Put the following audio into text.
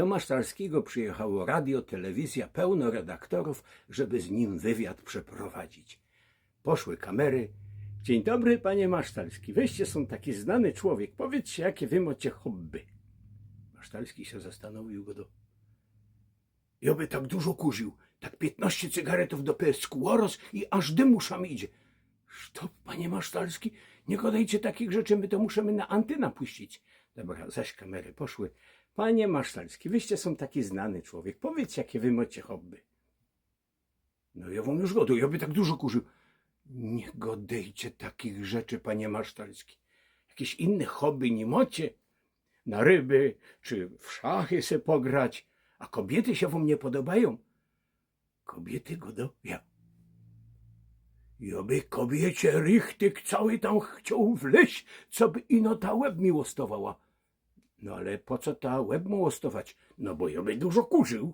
Do Masztalskiego przyjechało radio, telewizja, pełno redaktorów, żeby z nim wywiad przeprowadzić. Poszły kamery. Dzień dobry, panie Masztalski. Weźcie są taki znany człowiek. Powiedzcie, jakie wy macie hobby. Masztalski się zastanowił go do... Ja by tak dużo kurzył. Tak 15 cygaretów do pysku łoros i aż dym uszam idzie. Stop, panie Masztalski, nie gadajcie takich rzeczy, my to musimy na antyna puścić. Dobra, zaś kamery poszły. Panie Masztalski, wyście są taki znany człowiek. Powiedzcie, jakie wy macie hobby. No ja wam już godu, ja by tak dużo kurzył. Nie godejcie takich rzeczy, panie Masztalski. Jakieś inne hobby nie macie? Na ryby, czy w szachy se pograć, a kobiety się wam nie podobają? Kobiety godo, ja. By kobiecie richtyk cały tam chciał wleźć, co by ino ta łeb miłostowała. No ale po co ta łeb miłostować? No bo ja by dużo kurzył.